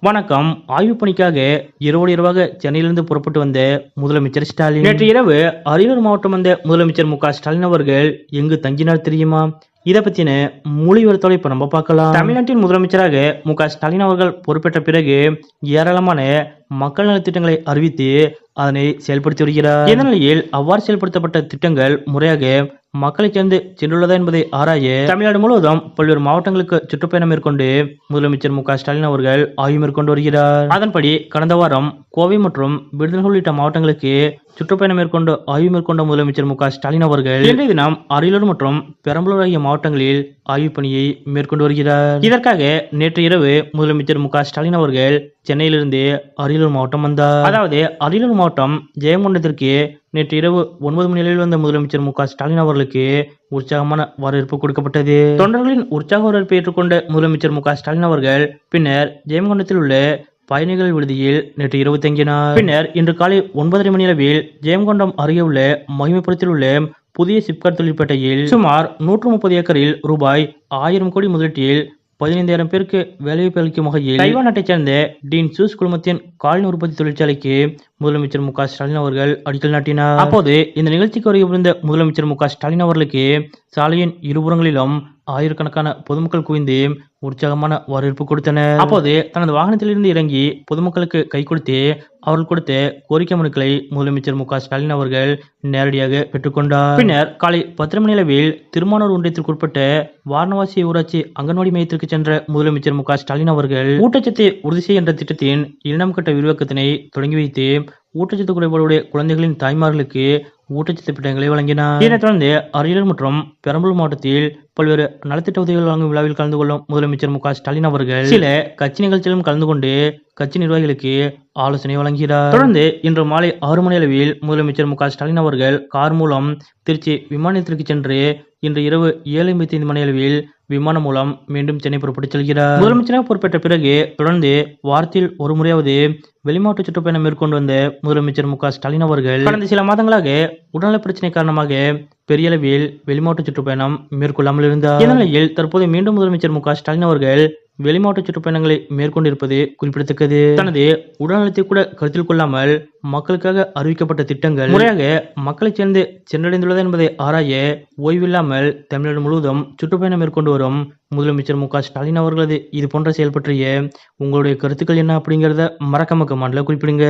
வணக்கம். ஆய்வுப் பணிக்காக இரவோடு இரவாக சென்னையிலிருந்து புறப்பட்டு வந்த முதலமைச்சர் ஸ்டாலின். நேற்று இரவு அரியலூர் மாவட்டம் வந்த முதலமைச்சர் மு ஸ்டாலின் அவர்கள் எங்கு தங்கினார் தெரியுமா? இதை பத்தின முழு விவரத்தோட இப்ப நம்ம பார்க்கலாம். தமிழ்நாட்டின் முதலமைச்சராக மு ஸ்டாலின் அவர்கள் பொறுப்பேற்ற பிறகு ஏராளமான மக்கள் நலத் திட்டங்களை அறிவித்து அதனை செயல்படுத்தி வருகிறார். இந்த நிலையில் அவ்வாறு செயல்படுத்தப்பட்ட திட்டங்கள் முறையாக மக்களை சேர்ந்து சென்றுள்ளதா என்பதை ஆராய தமிழ்நாடு முழுவதும் பல்வேறு மாவட்டங்களுக்கு சுற்றுப்பயணம் மேற்கொண்டு முதலமைச்சர் மு க ஸ்டாலின் அவர்கள் ஆய்வு மேற்கொண்டு வருகிறார். அதன்படி கடந்த வாரம் கோவை மற்றும் விருதுநகர் உள்ளிட்ட மாவட்டங்களுக்கு சுற்றுப்பயணம் மேற்கொண்டு ஆய்வு மேற்கொண்ட முதலமைச்சர் மு க ஸ்டாலின் அவர்கள் இன்றைய தினம் அரியலூர் மற்றும் பெரம்பலூர் ஆகிய மாவட்டங்களில் ஆய்வுப் பணியை மேற்கொண்டு வருகிறார். இதற்காக நேற்று இரவு முதலமைச்சர் மு க ஸ்டாலின் அவர்கள் சென்னையிலிருந்து அரியலூர் மாவட்டம் வந்தார். அதாவது அரியலூர் மாவட்டம் ஜெயங்கொண்டத்திற்கு நேற்று இரவு ஒன்பது மணி வந்த முதலமைச்சர் மு க ஸ்டாலின் அவர்களுக்கு உற்சாகமான வரவேற்பு கொடுக்கப்பட்டது. தொண்டர்களின் உற்சாக வரவேற்பை ஏற்றுக்கொண்ட முதலமைச்சர் மு க ஸ்டாலின் அவர்கள் பின்னர் ஜெயங்கொண்டத்தில் உள்ள பயணிகள் விடுதியில் நேற்று இரவு தங்கினார் பின்னர் இன்று காலை ஒன்பதரை மணி அளவில் ஜெயங்கொண்டம் அருகே உள்ள மகிமைப்புறத்தில் உள்ள புதிய சிப்காட் தொழிற்பேட்டையில் சுமார் நூற்று முப்பது ஏக்கரில் ரூபாய் ஆயிரம் கோடி முதலீட்டில் பதினைந்தாயிரம் பேருக்கு வேலைவாய்ப்பு அளிக்கும் வகையில் தைவான் நாட்டைச் சேர்ந்த டீன் சூஸ் குழுமத்தின் காலனி உற்பத்தி தொழிற்சாலைக்கு முதலமைச்சர் மு ஸ்டாலின் அவர்கள் அடிக்கல் நாட்டினார். அப்போது இந்த நிகழ்ச்சிக்கு வருகை முதலமைச்சர் மு ஸ்டாலின் அவர்களுக்கு சாலையின் இருபுறங்களிலும் ஆயிரக்கணக்கான பொதுமக்கள் குவிந்து உற்சாகமான வரவேற்பு கொடுத்தனர். அப்போது தனது வாகனத்திலிருந்து இறங்கி பொதுமக்களுக்கு கை கொடுத்து அவர்கள் கொடுத்த கோரிக்கை மனுக்களை முதலமைச்சர் மு ஸ்டாலின் அவர்கள் நேரடியாக பெற்றுக்கொண்டார். பின்னர் காலை பத்தரை மணி அளவில் திருமானூர் ஒன்றியத்திற்குட்பட்ட வாரணவாசி ஊராட்சி அங்கன்வாடி மையத்திற்கு சென்ற முதலமைச்சர் மு ஸ்டாலின் அவர்கள் ஊட்டச்சத்தை உறுதி செய்ய என்ற திட்டத்தின் இரண்டாம் கட்ட விரிவாக்கத்தினை தொடங்கி வைத்து ஊட்டச்சத்து குறைபாடுடைய குழந்தைகளின் தாய்மார்களுக்கு ஊட்டச்சத்து திட்டங்களை வழங்கினார். இதனைத் தொடர்ந்து அரியலூர் மற்றும் பெரம்பலூர் மாவட்டத்தில் பல்வேறு நலத்திட்ட உதவிகள் வழங்கும் விழாவில் கலந்து கொள்ளும் முதலமைச்சர் மு ஸ்டாலின் அவர்கள் சில கட்சி நிகழ்ச்சியிலும் கலந்து கொண்டு கட்சி நிர்வாகிகளுக்கு ஆலோசனை வழங்குகிறார். தொடர்ந்து இன்று மாலை ஆறு மணி அளவில் முதலமைச்சர் மு ஸ்டாலின் அவர்கள் கார் மூலம் திருச்சி விமான நிலையத்திற்கு சென்று இன்று இரவு ஏழு ஐம்பத்தி ஐந்து மணி அளவில் விமானம் மூலம் மீண்டும் சென்னை புறப்பட்டு செல்கிறார். முதலமைச்சராக பொறுப்பேற்ற பிறகு தொடர்ந்து வாரத்தில் ஒரு முறையாவது வெளிமாவட்ட சுற்றுப்பயணம் மேற்கொண்டு வந்த முதலமைச்சர் மு ஸ்டாலின் அவர்கள் கடந்த சில மாதங்களாக உடல்நல பிரச்சனை காரணமாக பெரிய அளவில் வெளிமாவட்ட சுற்றுப்பயணம் மேற்கொள்ளாமல் இருந்தார். இந்நிலையில் தற்போது மீண்டும் முதலமைச்சர் மு ஸ்டாலின் அவர்கள் வெளிமாவட்ட சுற்றுப்பயணங்களை மேற்கொண்டிருப்பது குறிப்பிடத்தக்கது. தனது உடல்நலத்தை கூட கருத்தில் கொள்ளாமல் மக்களுக்காக அறிவிக்கப்பட்ட திட்டங்கள் முறையாக மக்களைச் சேர்ந்து சென்றடைந்துள்ளது என்பதை ஆராய ஓய்வில்லாமல் தமிழ்நாடு முழுவதும் சுற்றுப்பயணம் மேற்கொண்டு வரும் முதலமைச்சர் மு க ஸ்டாலின் அவர்களது இது போன்ற செயல் பற்றிய உங்களுடைய கருத்துக்கள் என்ன அப்படிங்கிறத மறக்காம கமெண்ட்ல குறிப்பிடுங்க.